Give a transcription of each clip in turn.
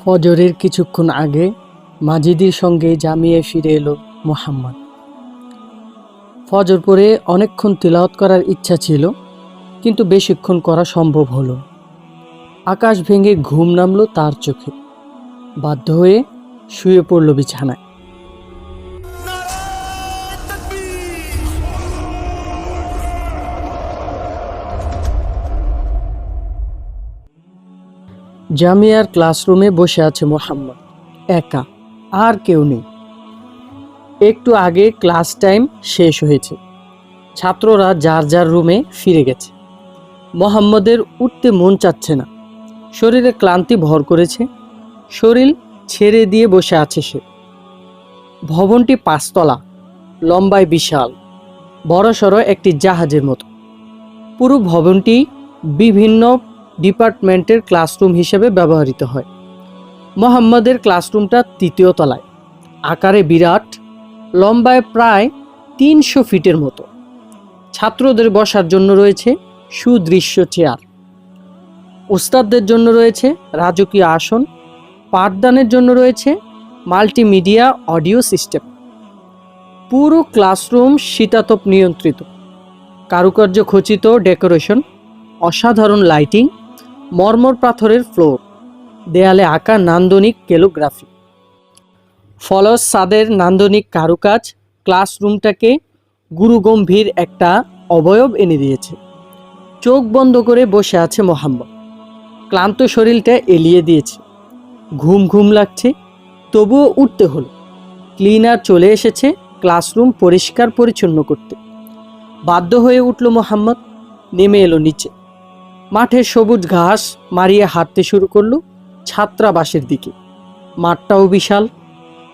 ফজরের কিছুক্ষণ আগে মাজিদির সঙ্গে জামিয়ে ফিরে এলো মোহাম্মদ। ফজর পরে অনেকক্ষণ তিলাওত করার ইচ্ছা ছিল, কিন্তু বেশিক্ষণ করা সম্ভব হলো। আকাশ ভেঙে ঘুম নামলো তার চোখে। বাধ্য হয়ে শুয়ে পড়ল বিছানায়। জামিয়ার ক্লাসরুমে বসে আছে মোহাম্মদ, একা, আর কেউ নেই। একটু আগে ক্লাস টাইম শেষ হয়েছে। ছাত্ররা যার যার রুমে ফিরে গেছে। মোহাম্মদের উঠতে মন চাচ্ছে না। শরীরে ক্লান্তি ভর করেছে। শরীর ছেড়ে দিয়ে বসে আছে সে। ভবনটি পাঁচতলা, লম্বায় বিশাল, বড়সড় একটি জাহাজের মতো। পুরো ভবনটি বিভিন্ন ডিপার্টমেন্টের ক্লাসরুম হিসেবে ব্যবহৃত হয়। মোহাম্মদের ক্লাসরুমটা তৃতীয় তলায়। আকারে বিরাট, লম্বায় প্রায় তিনশো ফিটের মতো। ছাত্রদের বসার জন্য রয়েছে সুদৃশ্য চেয়ার। ওস্তাদদের জন্য রয়েছে রাজকীয় আসন। পাঠদানের জন্য রয়েছে মাল্টিমিডিয়া অডিও সিস্টেম। পুরো ক্লাসরুম শীতাতপ নিয়ন্ত্রিত। কারুকার্য খচিত ডেকোরেশন, অসাধারণ লাইটিং মর্মর পাথরের ফ্লোর, দেয়ালে আঁকা নান্দনিক কেলোগ্রাফি। ফলস সাদের নান্দনিক কারুকাজ, ক্লাসরুমটাকে গুরুগম্ভীর একটা অবয়ব এনে দিয়েছে। চোখ বন্ধ করে বসে আছে মোহাম্মদ। ক্লান্ত শরীরটা এলিয়ে দিয়েছে। ঘুম ঘুম লাগছে, তবুও উঠতে হলো। ক্লিনার চলে এসেছে ক্লাসরুম পরিষ্কার পরিচ্ছন্ন করতে। বাধ্য হয়ে উঠল মোহাম্মদ, নেমে এলো নিচে। মাঠে সবুজ ঘাস মারিয়ে হাঁটতে শুরু করল ছাত্রাবাসের দিকে। মাঠটাও বিশাল।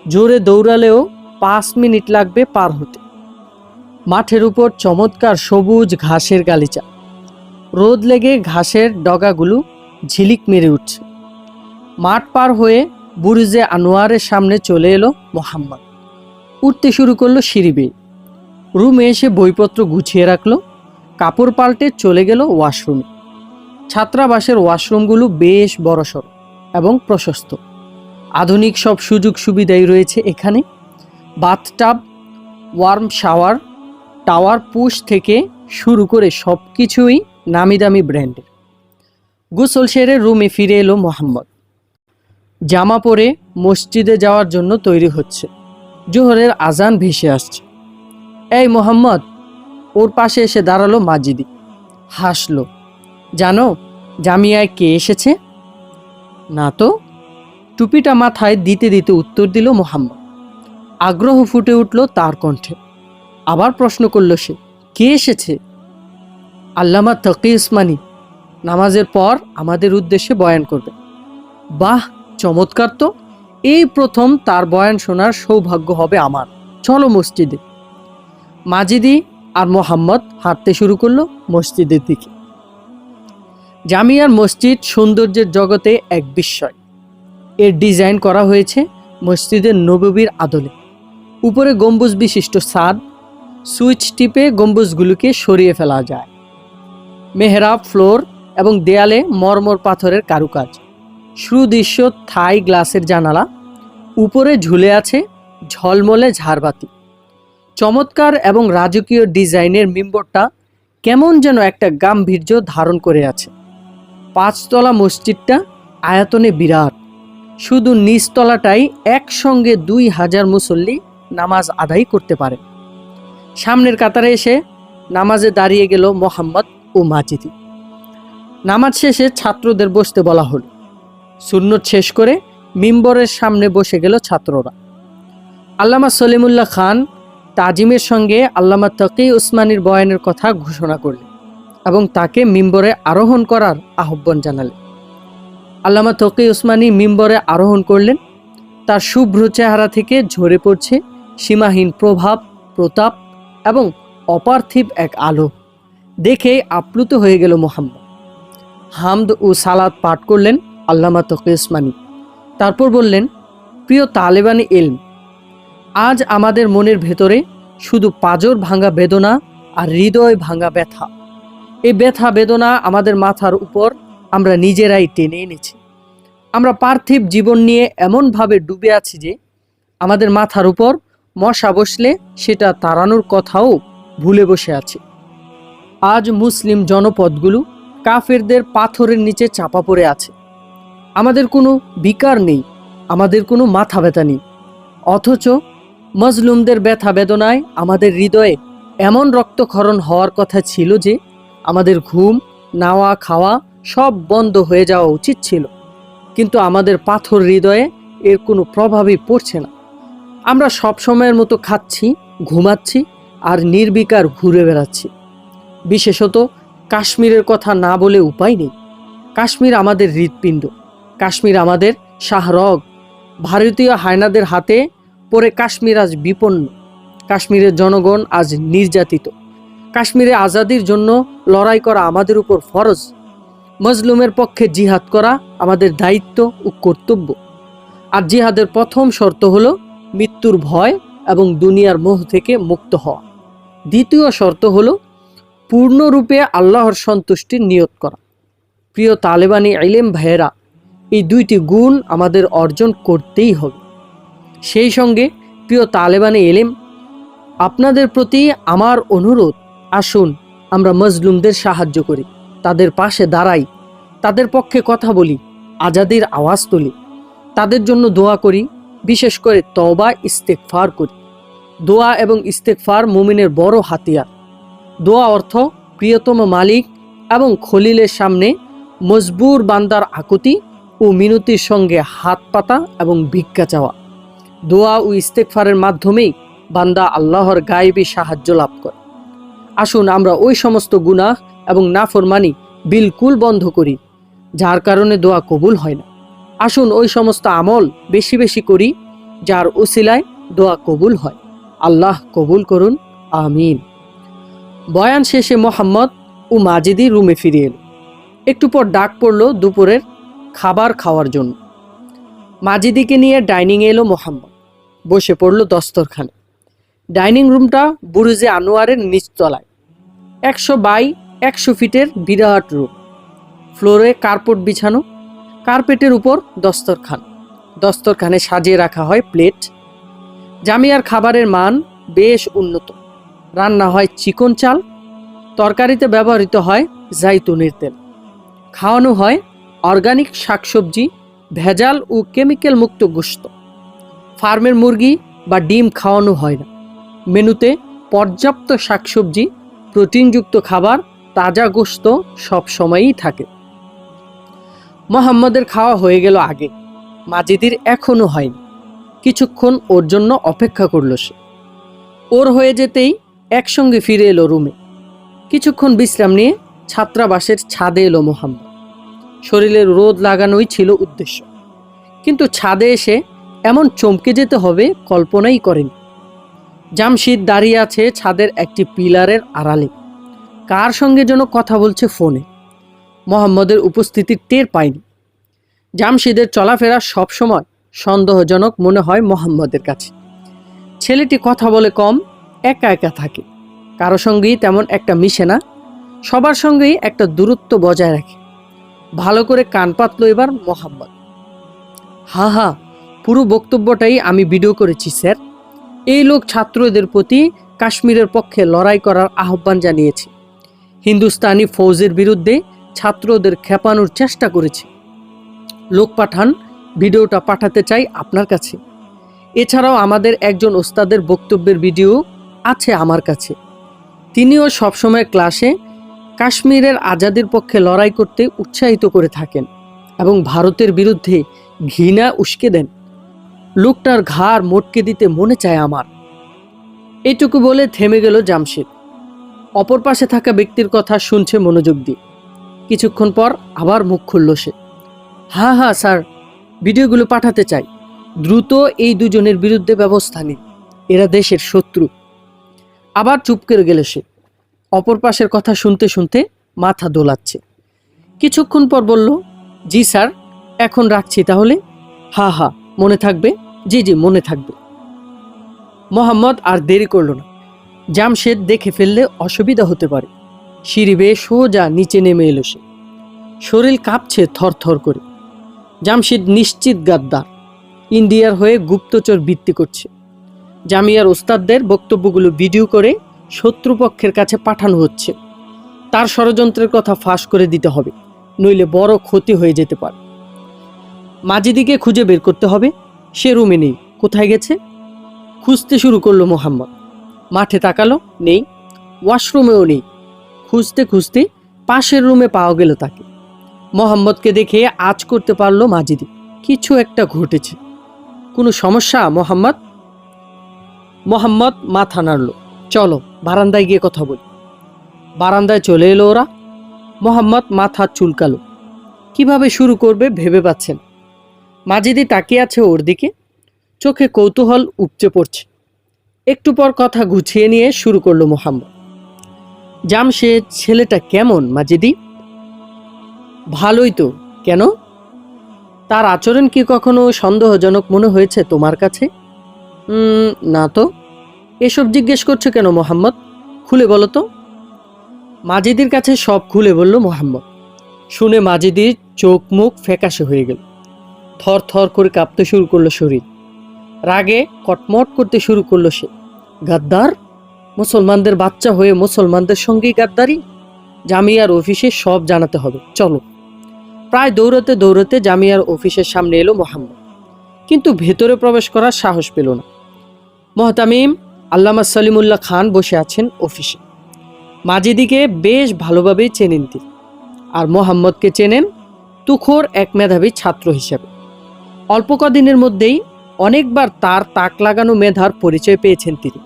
জোরে দৌড়ালেও পাঁচ মিনিট লাগবে পার হতে। মাঠের উপর চমৎকার সবুজ ঘাসের গালিচা। রোদ লেগে ঘাসের ডগাগুলো ঝিলিক মেরে উঠছে। মাঠ পার হয়ে বুরুজে আনোয়ারের সামনে চলে এলো মোহাম্মদ। উঠতে শুরু করল সিঁড়ি বেয়ে। রুমে এসে বইপত্র গুছিয়ে রাখল। কাপড় পাল্টে চলে গেল ওয়াশরুমে। ছাত্রাবাসের ওয়াশরুমগুলো বেশ বড়সড় এবং প্রশস্ত। আধুনিক সব সুযোগ সুবিধাই রয়েছে এখানে। Bathtub, warm shower, towel push থেকে শুরু করে সব কিছুই নামি দামি ব্র্যান্ডের। গোসল সেরে রুমে ফিরে এলো মোহাম্মদ। জামা পরে মসজিদে যাওয়ার জন্য তৈরি হচ্ছে। জোহরের আজান ভেসে আসছে। এই মোহাম্মদ, ওর পাশে এসে দাঁড়াল মাজিদি। হাসলো। জানো, জামিয়ায় কে এসেছে? না তো? টুপিটা মাথায় দিতে দিতে উত্তর দিল মোহাম্মদ। আগ্রহ ফুটে উঠল তার কণ্ঠে। আবার প্রশ্ন করল সে, কে এসেছে? আল্লামা তকি উসমানি নামাজের পর আমাদের উদ্দেশ্যে বয়ান করবে। বাহ, চমৎকার তো। এই প্রথম তার বয়ান শোনার সৌভাগ্য হবে আমার। চলো মসজিদে। মাজিদি আর মোহাম্মদ হাঁটতে শুরু করল মসজিদের দিকে। জামিয়ার মসজিদ সৌন্দর্যের জগতে এক বিস্ময়। এর ডিজাইন করা হয়েছে মসজিদের নববীর আদলে। উপরে গম্বুজ বিশিষ্ট ছাদ, সুইচ টিপে গম্বুজগুলোকে সরিয়ে ফেলা যায়। মেহরাব ফ্লোর এবং দেয়ালে মরমর পাথরের কারুকাজ। সুদৃশ্য থাই গ্লাসের জানালা। উপরে ঝুলে আছে ঝলমলে ঝাড়বাতি। চমৎকার এবং রাজকীয় ডিজাইনের মিম্বরটা কেমন যেন একটা গাম্ভীর্য ধারণ করে আছে। পাঁচতলা মসজিদটা আয়তনে বিরাট। শুধু নিচতলাটাই একসঙ্গে দুই হাজার মুসল্লি নামাজ আদায় করতে পারে। সামনের কাতারে এসে নামাজে দাঁড়িয়ে গেল মোহাম্মদ ও মাজিদি। নামাজ শেষে ছাত্রদের বসতে বলা হলো। সুন্নত শেষ করে মিম্বরের সামনে বসে গেল ছাত্ররা। আল্লামা সলিমুল্লাহ খান তাজিমের সঙ্গে আল্লামা তকি উসমানির বয়ানের কথা ঘোষণা করলেন। এবং তাকে মিম্বরে আরোহণ করার আহ্বান জানালেন। আল্লামা তকি উসমানী মিম্বরে আরোহণ করলেন। তার শুভ্র চেহারা থেকে ঝরে পড়ছে সীমাহীন প্রভাব, প্রতাপ এবং অপার্থিব এক আলো। দেখে আপ্লুত হয়ে গেল মোহাম্মদ। হামদ ও সালাদ পাঠ করলেন আল্লামা তকি উসমানী। তারপর বললেন, প্রিয় তালেবানি এলম, আজ আমাদের মনের ভেতরে শুধু পাজর ভাঙা বেদনা আর হৃদয় ভাঙা ব্যথা। এই ব্যথা বেদনা আমাদের মাথার উপর আমরা নিজেরাই টেনে এনেছি। আমরা পার্থিব জীবন নিয়ে এমনভাবে ডুবে আছি যে আমাদের মাথার উপর মশা বসলে সেটা তাড়ানোর কথাও ভুলে বসে আছে। আজ মুসলিম জনপদগুলো কাফেরদের পাথরের নিচে চাপা পড়ে আছে। আমাদের কোনো বিকার নেই, আমাদের কোনো মাথা ব্যথা নেই। অথচ মজলুমদের ব্যথা বেদনায় আমাদের হৃদয়ে এমন রক্তক্ষরণ হওয়ার কথা ছিল যে আমাদের ঘুম, নাওয়া, খাওয়া সব বন্ধ হয়ে যাওয়া উচিত ছিল। কিন্তু আমাদের পাথর হৃদয়ে এর কোনো প্রভাবই পড়ছে না। আমরা সব সময়ের মতো খাচ্ছি, ঘুমাচ্ছি আর নির্বিকার ঘুরে বেড়াচ্ছি। বিশেষত কাশ্মীরের কথা না বলে উপায় নেই। কাশ্মীর আমাদের হৃৎপিণ্ড। কাশ্মীর আমাদের শাহরগ। ভারতীয় হায়নাদের হাতে পরে কাশ্মীর আজ বিপন্ন। কাশ্মীরের জনগণ আজ নির্যাতিত। কাশ্মীরে আজাদির জন্য লড়াই করা আমাদের উপর ফরজ। মজলুমের পক্ষে জিহাদ করা আমাদের দায়িত্ব ও কর্তব্য। আর জিহাদের প্রথম শর্ত হল মৃত্যুর ভয় এবং দুনিয়ার মোহ থেকে মুক্ত হওয়া। দ্বিতীয় শর্ত হল পূর্ণরূপে আল্লাহর সন্তুষ্টির নিয়ত করা। প্রিয় তালেবানি আইলেম ভাইয়েরা, এই দুইটি গুণ আমাদের অর্জন করতেই হবে। সেই সঙ্গে প্রিয় তালেবানি এলেম আপনাদের প্রতি আমার অনুরোধ আসুন, আমরা মজলুমদের সাহায্য করি। তাদের পাশে দাঁড়াই। তাদের পক্ষে কথা বলি। আজাদির আওয়াজ তুলি। তাদের জন্য দোয়া করি। বিশেষ করে তওবা ইস্তেকফার করি। দোয়া এবং ইস্তেকফার মুমিনের বড় হাতিয়ার। দোয়া অর্থ, প্রিয়তম মালিক এবং খলিলের সামনে মজবুর বান্দার আকুতি ও মিনতির সঙ্গে হাত পাতা এবং ভিক্ষা চাওয়া। দোয়া ও ইস্তেকফারের মাধ্যমেই বান্দা আল্লাহর গায়েবী সাহায্য লাভ করে। আসুন আমরা ওই সমস্ত গুনাহ এবং নাফরমানি বিলকুল বন্ধ করি, যার কারণে দোয়া কবুল হয় না। আসুন ওই সমস্ত আমল বেশি বেশি করি, যার উসিলায় দোয়া কবুল হয়। আল্লাহ কবুল করুন, আমিন। বয়ান শেষে মোহাম্মদ ও মাজিদি রুমে ফিরে এলো। একটু পর ডাক পড়ল দুপুরের খাবার খাওয়ার জন্য। মাজিদিকে নিয়ে ডাইনিংয়ে এলো মোহাম্মদ। বসে পড়ল দস্তরখানে। ডাইনিং রুমটা বুরুজে আনোয়ারের নিচতলায়। একশো বাই একশো ফিটের বিরাট রুম। ফ্লোরে কার্পেট বিছানো, কার্পেটের উপর দস্তরখান। দস্তরখানে সাজিয়ে রাখা হয় প্লেট। জামিয়ার খাবারের মান বেশ উন্নত। রান্না হয় চিকন চাল, তরকারিতে ব্যবহৃত হয় জাইতুনের তেল। খাওয়ানো হয় অর্গানিক শাকসবজি, ভেজাল ও কেমিক্যাল মুক্ত গোস্ত ফার্মের মুরগি বা ডিম খাওয়ানো হয় না। মেনুতে পর্যাপ্ত শাকসবজি প্রোটিনযুক্ত খাবার তাজা গোস্ত সব সময়ই থাকে। মোহাম্মদের খাওয়া হয়ে গেল আগে, মাজিদির এখনও হয়নি। কিছুক্ষণ ওর জন্য অপেক্ষা করল সে। ওর হয়ে যেতেই একসঙ্গে ফিরে এলো রুমে। কিছুক্ষণ বিশ্রাম নিয়ে ছাত্রাবাসের ছাদে এলো মোহাম্মদ। শরীরের রোদ লাগানোই ছিল উদ্দেশ্য। কিন্তু ছাদে এসে এমন চমকে যেতে হবে কল্পনাই করেনি। জামশিদ দাঁড়িয়ে আছে ছাদের একটি পিলারের আড়ালে। কার সঙ্গে যেন কথা বলছে ফোনে। মোহাম্মদের উপস্থিতির টের পায়নি জামশিদের চলাফেরা সবসময় সন্দেহজনক মনে হয় মোহাম্মদের কাছে। ছেলেটি কথা বলে কম, একা একা থাকে। কারও সঙ্গেই তেমন একটা মিশে না, সবার সঙ্গেই একটা দূরত্ব বজায় রাখে। ভালো করে কান পাতল এবার মোহাম্মদ। হা হা, পুরো বক্তব্যটাই আমি ভিডিও করেছি, স্যার। এই লোক ছাত্রদের প্রতি কাশ্মীরের পক্ষে লড়াই করার আহ্বান জানিয়েছে। হিন্দুস্তানি ফৌজের বিরুদ্ধে ছাত্রদের খেপানোর চেষ্টা করেছে। লোক পাঠান, ভিডিওটা পাঠাতে চাই আপনার কাছে। এছাড়াও আমাদের একজন ওস্তাদের বক্তব্যের ভিডিও আছে আমার কাছে। তিনিও সবসময় ক্লাসে কাশ্মীরের আজাদির পক্ষে লড়াই করতে উৎসাহিত করে থাকেন এবং ভারতের বিরুদ্ধে ঘৃণা উস্কে দেন। লোকটার ঘাড় মোটকে দিতে মনে চায় আমার। এটুকু বলে থেমে গেল জামশেদ। অপর পাশে থাকা ব্যক্তির কথা শুনছে মনোযোগ দিয়ে। কিছুক্ষণ পর আবার মুখ খুলল সে। হ্যাঁ হ্যাঁ স্যার, ভিডিওগুলো পাঠাতে চাই। দ্রুত এই দুজনের বিরুদ্ধে ব্যবস্থা নিন। এরা দেশের শত্রু। আবার চুপ করে গেল সে। অপর পাশের কথা শুনতে শুনতে মাথা দোলাচ্ছে। কিছুক্ষণ পর বলল, জি, স্যার, এখন রাখছি তাহলে? হা হা মনে থাকবে। জি জি, মনে থাকবে। মোহাম্মদ আর দেরি করল না। জামশেদ দেখে ফেললে অসুবিধা হতে পারে। সিঁড়ি বেয়ে সোজা নিচে নেমে এলো সে। শরীর কাঁপছে থর থর করে। জামশেদ নিশ্চিত গাদ্দার। ইন্ডিয়ার হয়ে গুপ্তচর বৃত্তি করছে। জামিয়ার ওস্তাদদের বক্তব্যগুলো ভিডিও করে শত্রুপক্ষের কাছে পাঠানো হচ্ছে। তার ষড়যন্ত্রের কথা ফাঁস করে দিতে হবে, নইলে বড় ক্ষতি হয়ে যেতে পারে। মাজিদিকে খুঁজে বের করতে হবে। সে রুমে নেই, কোথায় গেছে? খুঁজতে শুরু করল মোহাম্মদ। মাঠে তাকালো, নেই, ওয়াশরুমেও নেই। খুঁজতে খুঁজতে পাশের রুমে পাওয়া গেল তাকে। মোহাম্মদকে দেখে আজ করতে পারল মাজিদি। কিছু একটা ঘটেছে। কোনো সমস্যা, মোহাম্মদ? মোহাম্মদ মাথা নাড়ল। চলো, বারান্দায় গিয়ে কথা বলি। বারান্দায় চলে এলো ওরা। মোহাম্মদ মাথা চুলকালো। কীভাবে শুরু করবে ভেবে পাচ্ছেন? মাজিদি তাকিয়ে আছে ওর দিকে। চোখে কৌতূহল উপচে পড়ছে। একটু পর কথা গুছিয়ে নিয়ে শুরু করল মোহাম্মদ। জামশেদ ছেলেটা কেমন মাজিদি? ভালোই তো, কেন? তার আচরণ কি কখনো সন্দেহজনক মনে হয়েছে তোমার কাছে? না তো। এসব জিজ্ঞেস করছ কেন মোহাম্মদ? খুলে বলো তো। মাজিদির কাছে সব খুলে বলল মোহাম্মদ। শুনে মাজিদির চোখ মুখ ফ্যাকাশে হয়ে গেল। থর থর করে কাঁপতে শুরু করল শরীর। রাগে কটমট করতে শুরু করল সে। গাদ্দার, মুসলমানদের বাচ্চা হয়ে মুসলমানদের সঙ্গেই গাদ্দারি? জামিয়ার অফিসে সব জানাতে হবে। চলো। প্রায় দৌড়াতে দৌড়াতে জামিয়ার অফিসের সামনে এলো মোহাম্মদ। কিন্তু ভেতরে প্রবেশ করার সাহস পেল না। মহতামিম আল্লামা সলিমুল্লাহ খান বসে আছেন অফিসে। মাজিদিকে বেশ ভালোভাবেই চেনেন তিনি। আর মোহাম্মদকে চেনেন তুখোর এক মেধাবী ছাত্র হিসেবে। অল্প কদিনের মধ্যেই অনেকবার তার তাক লাগানো মেধার পরিচয় পেয়েছেন তিনি।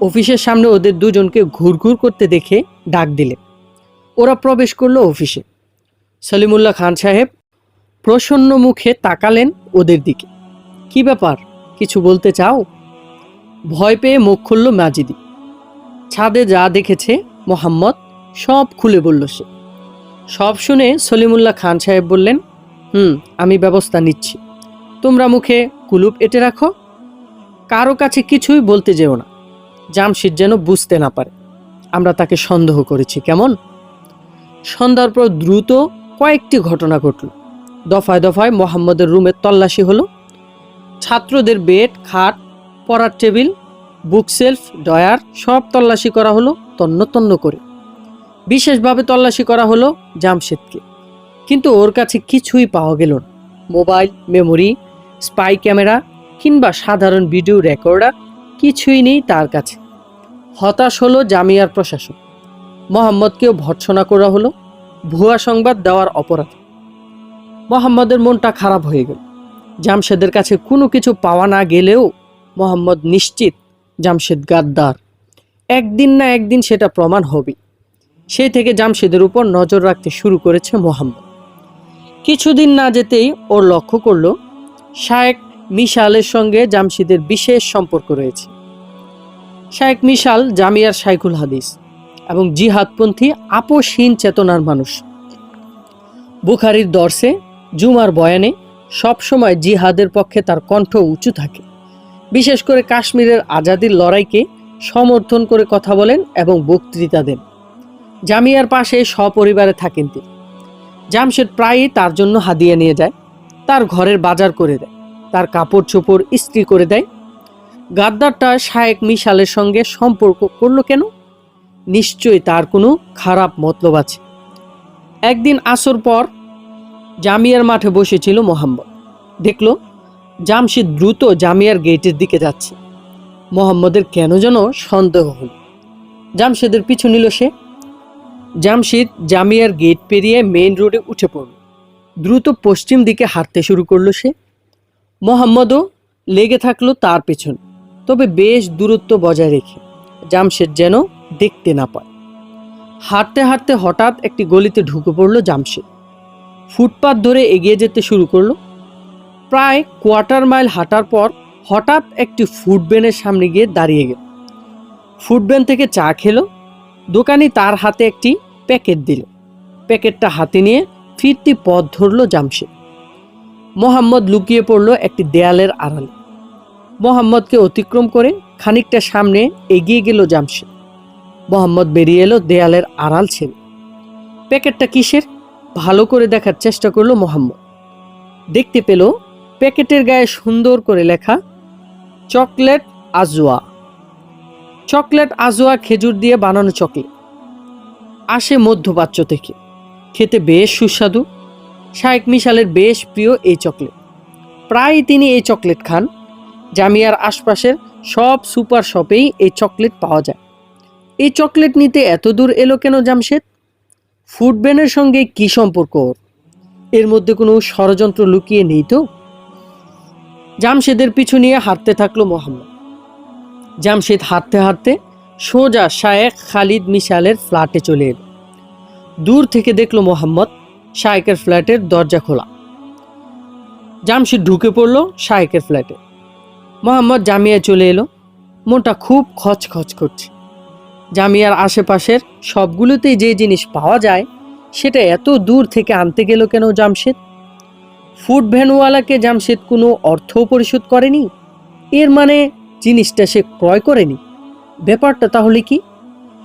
অফিসের সামনে ওদের দুজনকে ঘুরঘুর করতে দেখে ডাক দিলেন। ওরা প্রবেশ করল অফিসে। সলিমুল্লাহ খান সাহেব প্রসন্ন মুখে তাকালেন ওদের দিকে। কি ব্যাপার? কিছু বলতে চাও? ভয় পেয়ে মুখ খুলল মাজিদি। ছাদে যা দেখেছে মোহাম্মদ সব খুলে বলল সে। সব শুনে সলিমুল্লাহ খান সাহেব বললেন, হুম, আমি ব্যবস্থা নিচ্ছি। তোমরা মুখে কুলুপ এঁটে রাখো। কারও কাছে কিছুই বলতে যেও না। জামশিদ যেন বুঝতে না পারে। আমরা তাকে সন্দেহ করেছি, কেমন? সন্ধ্যার পর দ্রুত কয়েকটি ঘটনা ঘটল। দফায় দফায় মোহাম্মদের রুমের তল্লাশি হলো। ছাত্রদের বেড, খাট, পড়ার টেবিল, বুক সেলফ ডয়ার সব তল্লাশি করা হলো তন্ন তন্ন করে। বিশেষভাবে তল্লাশি করা হলো জামশেদকে। কিন্তু ওর কাছে কিছুই পাওয়া গেল না। মোবাইল, মেমোরি স্পাই ক্যামেরা কিংবা সাধারণ ভিডিও রেকর্ডার কিছুই নেই তার কাছে। হতাশ হলো জামিয়ার প্রশাসন মোহাম্মদকেও ভর্ৎসনা করা হলো, ভুয়া সংবাদ দেওয়ার অপরাধ। মোহাম্মদের মনটা খারাপ হয়ে গেল। জামশেদের কাছে কোনো কিছু পাওয়া না গেলেও মোহাম্মদ নিশ্চিত জামশেদ গাদ্দার। একদিন না একদিন সেটা প্রমাণ হবে সেই থেকে জামশেদের উপর নজর রাখতে শুরু করেছে মোহাম্মদ। কিছুদিন না যেতেই ওর লক্ষ্য করল শায়েক মিশালের সঙ্গে জামশিদের বিশেষ সম্পর্ক রয়েছে। শায়েক মিশাল জামিয়ার শাইখুল হাদিস এবং জিহাদপন্থী আপোষহীন চেতনার মানুষ। বুখারির দর্শে জুমার বয়ানে সবসময় জিহাদের পক্ষে তার কণ্ঠ উঁচু থাকে। বিশেষ করে কাশ্মীরের আজাদির লড়াইকে সমর্থন করে কথা বলেন এবং বক্তৃতা দেন। জামিয়ার পাশে সপরিবারে থাকেন তিনি। জামশেদ প্রায়ই তার জন্য হাদিয়া নিয়ে যায়। তার ঘরের বাজার করে দেয়, তার কাপড় চোপড় ইস্ত্রি করে দেয়। গাদ্দারটা শায়েক মিশালের সঙ্গে সম্পর্ক করল কেন? নিশ্চয়ই তার কোনো খারাপ মতলব আছে। একদিন আসর পর জামিয়ার মাঠে বসেছিল মোহাম্মদ। দেখল, জামশিদ দ্রুত জামিয়ার গেটের দিকে যাচ্ছে। মোহাম্মদের কেন যেন সন্দেহ হল। জামশেদের পিছু নিল সে। জামশিদ জামিয়ার গেট পেরিয়ে মেইন রোডে উঠে পড়ল। দ্রুত পশ্চিম দিকে হাঁটতে শুরু করল সে। মোহাম্মদও লেগে থাকল তার পেছনে, তবে বেশ দূরত্ব বজায় রেখে জামশেদ যেন দেখতে না পায়। হাঁটতে হাঁটতে হঠাৎ একটি গলিতে ঢুকে পড়ল জামশেদ। ফুটপাত ধরে এগিয়ে যেতে শুরু করল। প্রায় কোয়ার্টার মাইল হাঁটার পর হঠাৎ একটি ফুটব্যানের সামনে গিয়ে দাঁড়িয়ে গেল। ফুটব্যান থেকে চা খেলো। দোকানি তার হাতে একটি প্যাকেট দিল। প্যাকেটটা হাতে নিয়ে ফিরতি পথ ধরল জামশেদ। মোহাম্মদ লুকিয়ে পড়ল একটি দেয়ালের আড়ালে। মোহাম্মদকে অতিক্রম করে খানিকটা সামনে এগিয়ে গেল জামশেদ। মোহাম্মদ বেরিয়ে এলো দেয়ালের আড়াল ছেড়ে। প্যাকেটটা কিসের? ভালো করে দেখার চেষ্টা করল মোহাম্মদ। দেখতে পেল প্যাকেটের গায়ে সুন্দর করে লেখা, চকলেট আজোয়া চকলেট আজোয়া খেজুর দিয়ে বানানো চকলেট। আসে মধ্যপ্রাচ্য থেকে। খেতে বেশ সুস্বাদু। শায়েক মিশালের বেশ প্রিয় এই চকলেট। প্রায় তিনি এই চকলেট খান। জামিয়ার আশপাশের সব সুপার শপেই এই চকলেট পাওয়া যায়। এই চকলেট নিতে এত দূর এলো কেন জামশেদ? ফুড ব্যানের সঙ্গে কি সম্পর্ক ওর? এর মধ্যে কোনো ষড়যন্ত্র লুকিয়ে নেই তো? জামশেদের পিছু নিয়ে হাঁটতে থাকল মোহাম্মদ। জামশেদ হাঁটতে হাঁটতে সোজা শায়েক খালিদ মিশালের ফ্ল্যাটে চলে এলো। দূর থেকে দেখল মোহাম্মদ শায়েকের ফ্ল্যাটের দরজা খোলা। জামশেদ ঢুকে পড়ল শায়েকের ফ্ল্যাটে। মোহাম্মদ জামিয়ায় চলে এলো। মনটা খুব খচখচ করছে। জামিয়ার আশেপাশের সবগুলোতেই যে জিনিস পাওয়া যায়, সেটা এত দূর থেকে আনতে গেল কেন জামশেদ? ফুড ভ্যানওয়ালাকে জামশেদ কোনো অর্থও পরিশোধ করেনি? এর মানে জিনিসটা সে ক্রয় করেনি? ব্যাপারটা তাহলে কি?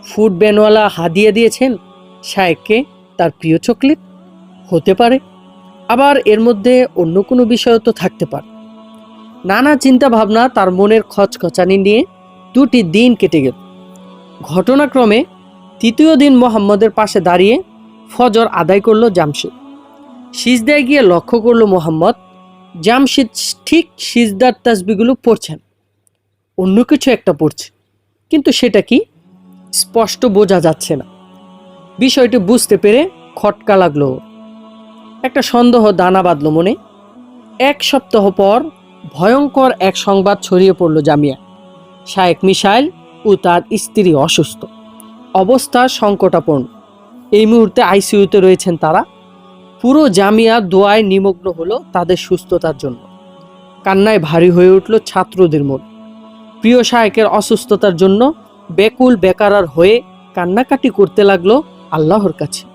ফুড ভ্যানওয়ালা হাদিয়ে দিয়েছেন? শায়েককে তার প্রিয় চকলেট হতে পারে। আবার এর মধ্যে অন্য কোনো বিষয়ও তো থাকতে পারে। নানা চিন্তা ভাবনা তার মনের খচখচানি নিয়ে দুটি দিন কেটে গেল। ঘটনাক্রমে তৃতীয় দিন মোহাম্মদের পাশে দাঁড়িয়ে ফজর আদায় করল জামশেদ। সিজদায় গিয়ে লক্ষ্য করল মোহাম্মদ। জামশেদ ঠিক সিজদার তাসবিগুলো পড়ছেন। অন্য কিছু একটা পড়ছে। কিন্তু সেটা কি? স্পষ্ট বোঝা যাচ্ছে না। বিষয়টি বুঝতে পেরে খটকা লাগল। একটা সন্দেহ দানা বাঁধলো মনে। এক সপ্তাহ পর ভয়ঙ্কর এক সংবাদ ছড়িয়ে পড়ল জামিয়া। শায়েক মিসাইল ও তার স্ত্রী অসুস্থ। অবস্থা সংকটাপন্ন। এই মুহূর্তে আইসিইউতে রয়েছেন তারা। পুরো জামিয়া দোয়ায় নিমগ্ন হলো তাদের সুস্থতার জন্য। কান্নায় ভারী হয়ে উঠল ছাত্রদের মন। প্রিয় শায়েকের অসুস্থতার জন্য বেকুল বেকারার হয়ে কান্নাকাটি করতে লাগল আল্লাহর কাছে।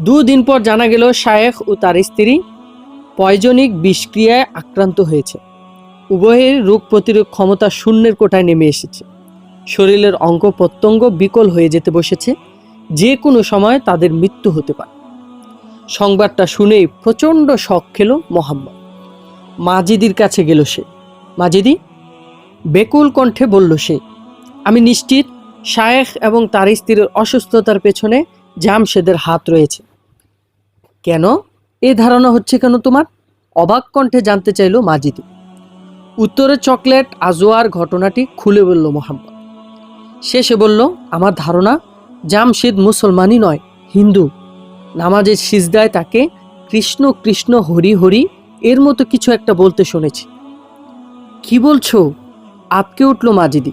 দুদিন পর জানা গেল শায়েখ ও তার স্ত্রী পয়জনিক বিষক্রিয়ায় আক্রান্ত হয়েছে। উভয়ের রোগ প্রতিরোধ ক্ষমতা শূন্যের কোটায় নেমে এসেছে। শরীরের অঙ্গ প্রত্যঙ্গ বিকল হয়ে যেতে বসেছে। যে কোনো সময় তাদের মৃত্যু হতে পারে। সংবাদটা শুনেই প্রচণ্ড শখ খেল মোহাম্মদ। মাজিদির কাছে গেল সে। মাজিদি, বেকুল কণ্ঠে বলল সে, আমি নিশ্চিত শায়েখ এবং তার স্ত্রীর অসুস্থতার পেছনে জামশেদের হাত রয়েছে। কেন? এ ধারণা হচ্ছে কেন তোমার? অবাক কণ্ঠে জানতে চাইল মাজিদি। উত্তরে চকলেট আজোয়ার ঘটনাটি খুলে বলল মোহাম্মদ। শেষে বলল, আমার ধারণা, জামশেদ মুসলমানই নয়, হিন্দু। নামাজের সিজদায় তাকে কৃষ্ণ কৃষ্ণ হরি হরি এর মতো কিছু একটা বলতে শুনেছি। কি বলছো? আতকে উঠল মাজিদি।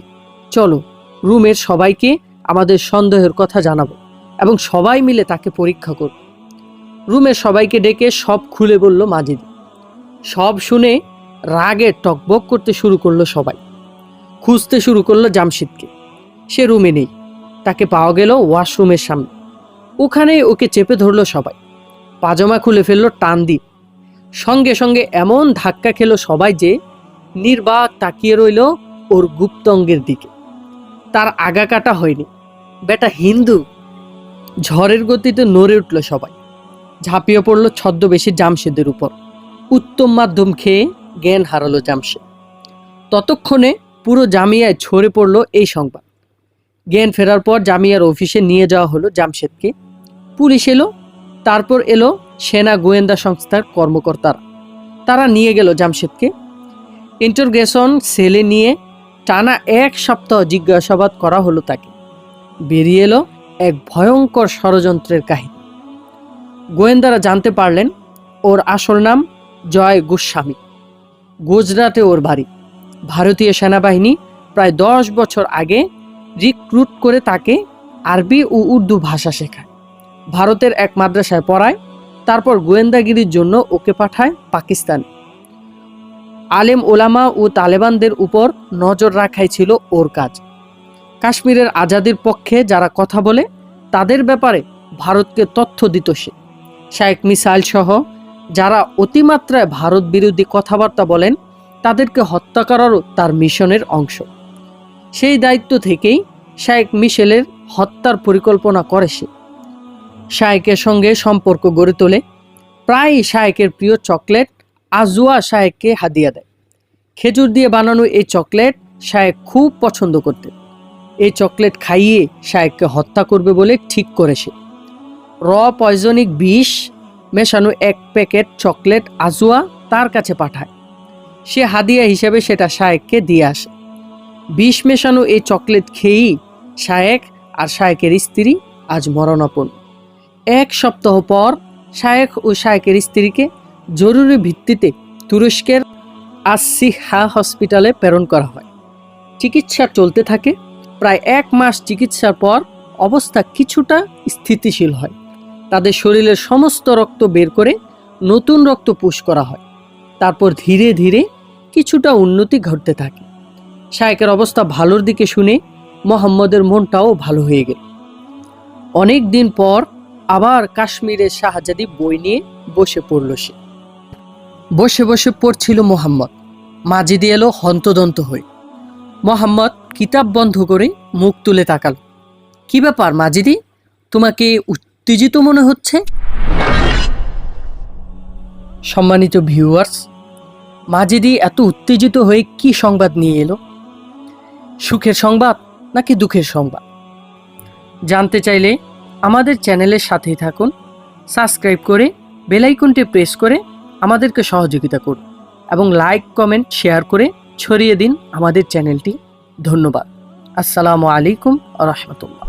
চলো রুমের সবাইকে আমাদের সন্দেহের কথা জানাব এবং সবাই মিলে তাকে পরীক্ষা করব। রুমের সবাইকে ডেকে সব খুলে বলল মাজিদি। সব শুনে রাগে টকবক করতে শুরু করল সবাই। খুঁজতে শুরু করল জামশিদকে। সে রুমে নেই। তাকে পাওয়া গেল ওয়াশরুমের সামনে। ওখানেই ওকে চেপে ধরলো সবাই। পাজামা খুলে ফেলল টান দিয়ে সঙ্গে সঙ্গে এমন ধাক্কা খেলো সবাই যে নির্বাক তাকিয়ে রইল ওর গুপ্তঙ্গের দিকে। তার আগা কাটা হয়নি। বেটা হিন্দু, ঝড়ের গতিতে নড়ে উঠল সবাই। ঝাঁপিয়ে পড়ল ছদ্মবেশী জামশেদের উপর। উত্তম মাধ্যম খেয়ে জ্ঞান হারালো জামশেদ। ততক্ষণে পুরো জামিয়ায় ছড়ে পড়ল এই সংবাদ। জ্ঞান ফেরার পর জামিয়ার অফিসে নিয়ে যাওয়া হলো জামশেদকে। পুলিশ এলো, তারপর এলো সেনা গোয়েন্দা সংস্থার কর্মকর্তারা। তারা নিয়ে গেল জামশেদকে। ইন্টারগ্রেশন সেলে নিয়ে টানা এক সপ্তাহ জিজ্ঞাসাবাদ করা হলো তাকে। বেরিয়ে এলো এক ভয়ঙ্কর ষড়যন্ত্রের কাহিনী। গোয়েন্দারা জানতে পারলেন, ওর আসল নাম জয় গোস্বামী। গুজরাটে ওর বাড়ি। ভারতীয় সেনাবাহিনী প্রায় দশ বছর আগে রিক্রুট করে তাকে আরবি ও উর্দু ভাষা শেখায়। ভারতের এক মাদ্রাসায় পড়ায়, তারপর গোয়েন্দাগিরির জন্য ওকে পাঠায় পাকিস্তান। আলেম ওলামা ও তালেবানদের উপর নজর রাখাই ছিল ওর কাজ। কাশ্মীরের আজাদির পক্ষে যারা কথা বলে, তাদের ব্যাপারে ভারতকে তথ্য দিত সে। শায়েক মিসাইল সহ যারা অতিমাত্রায় ভারত বিরোধী কথাবার্তা বলেন, তাদেরকে হত্যা করারও তার মিশনের অংশ। সেই দায়িত্ব থেকেই শায়েক মিশেলের হত্যার পরিকল্পনা করে সে। শায়েকের সঙ্গে সম্পর্ক গড়ে তোলে। প্রায় শায়েকের প্রিয় চকলেট আজুয়া শায়েককে হাদিয়া দেয়। খেজুর দিয়ে বানানো এই চকলেট শায়েক খুব পছন্দ করতে। এই চকলেট খাইয়ে শায়েককে হত্যা করবে বলে ঠিক করেছে র পয়জনিক বিষ মেশানো এক প্যাকেট চকলেট আজুয়া তার কাছে পাঠায়। সে হাদিয়া হিসেবে সেটা শায়েককে দিয়ে আসে। বিষ মেশানো এই চকলেট খেয়েই শায়েক আর শায়েকের স্ত্রী আজ মরণাপন্ন। এক সপ্তাহ পর শায়েক ও শায়েকের স্ত্রীকে জরুরি ভিত্তিতে তুরস্কের আসি হা হসপিটালে প্রেরণ করা হয়। চিকিৎসা চলতে থাকে। প্রায় এক মাস চিকিৎসার পর অবস্থা কিছুটা স্থিতিশীল হয়। তাদের শরীরের সমস্ত রক্ত বের করে নতুন রক্ত পুশ করা হয়। তারপর ধীরে ধীরে কিছুটা উন্নতি ঘটতে থাকে। শায়েকের অবস্থা ভালোর দিকে শুনে মোহাম্মদের মনটাও ভালো হয়ে গেল। অনেক দিন পর আবার কাশ্মীরের শাহজাদি বই নিয়ে বসে পড়ল সে। বসে বসে পড়ছিল মোহাম্মদ। মাজিদি এলো হন্তদন্ত হয়ে। মোহাম্মদ কিতাব বন্ধ করে মুখ তুলে তাকাল। কি ব্যাপার মাজিদি? তোমাকে উত্তেজিত মনে হচ্ছে? সম্মানিত ভিউয়ার্স, মাজিদি এত উত্তেজিত হয়ে কি সংবাদ নিয়ে এলো? সুখের সংবাদ নাকি দুঃখের সংবাদ? জানতে চাইলে আমাদের চ্যানেলের সাথেই থাকুন, সাবস্ক্রাইব করে বেলাইকনটি প্রেস করে আমাদেরকে সহযোগিতা করুন এবং লাইক কমেন্ট শেয়ার করে ছড়িয়ে দিন আমাদের চ্যানেলটি ধন্যবাদ। আসসালামু আলাইকুম রহমতুল্লাহ।